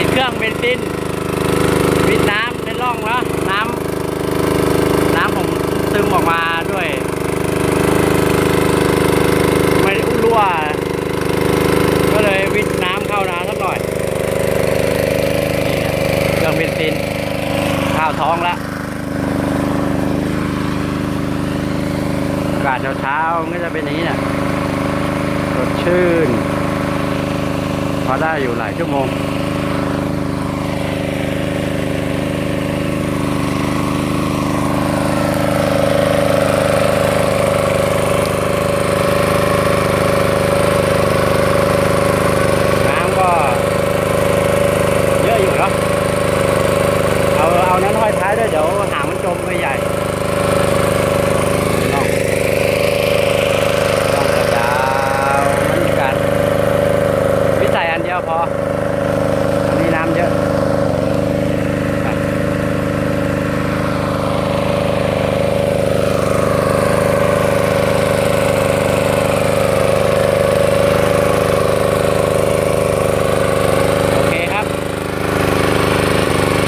ติดเครื่องเบนซินวิดน้ำในร่องเนาะน้ำน้ำผมซึมออกมาด้วย ไม่ได้รั่ว ก็เลยวิดน้ำเข้านาสักหน่อยเครื่องเบนซินข้าวท้องละอากาศเช้าๆก็จะเป็นอย่างนี้นะสดชื่นพอได้อยู่หลายชั่วโมง Merhaba.